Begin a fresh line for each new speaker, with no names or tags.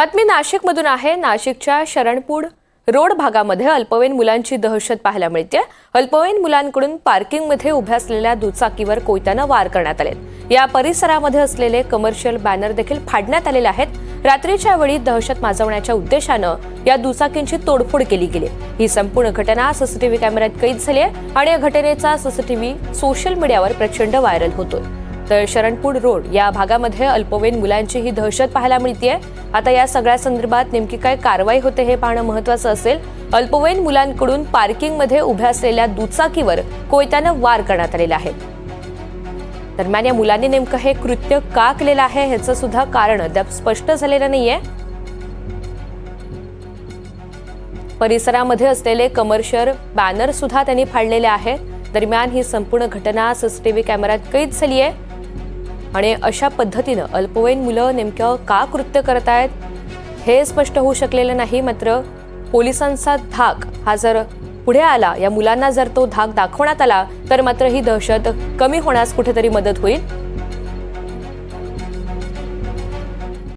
बातमी नाशिकमधून आहे. नाशिकच्या शरणपूड रोड भागामध्ये अल्पवयीन मुलांची दहशत पाहायला मिळते अल्पवयीन मुलांकडून पार्किंगमध्ये उभ्या असलेल्या दुचाकीवर कोयत्यानं वार करण्यात आले या परिसरामध्ये असलेले कमर्शियल बॅनर देखील फाडण्यात आलेले आहेत. रात्रीच्या वेळी दहशत माजवण्याच्या उद्देशानं या दुचाकींची तोडफोड केली गेली. ही संपूर्ण घटना सीसीटीव्ही कॅमेऱ्यात कैद झाली आहे आणि या घटनेचा सीसीटीव्ही सोशल मीडियावर प्रचंड व्हायरल होतोय. तर शरणपूर रोड या भागामध्ये अल्पवयीन मुलांची ही दहशत पाहायला मिळतीये. आता या सगळ्या संदर्भात नेमकी काय कारवाई होते हे पाहणं महत्वाचं असेल. अल्पवयीन मुलांकडून पार्किंगमध्ये उभ्या असलेल्या दुचाकीवर कोयत्यानं वार करण्यात आलेला आहे. दरम्यान या मुलांनी नेमकं हे कृत्य का केलेलं आहे ह्याचं सुद्धा कारण अद्याप स्पष्ट झालेलं नाहीये. परिसरामध्ये असलेले कमर्शियल बॅनर सुद्धा त्यांनी फाडलेले आहेत दरम्यान ही संपूर्ण घटना सीसीटीव्ही कॅमेऱ्यात कैद झाली आहे आणि अशा पद्धतीनं अल्पवयीन मुलं नेमकं का कृत्य करत आहेत हे स्पष्ट होऊ शकलेलं नाही मात्र पोलिसांचा धाक हा जर पुढे आला या मुलांना जर तो धाक दाखवण्यात आला तर मात्र ही दहशत कमी होण्यास कुठेतरी मदत होईल.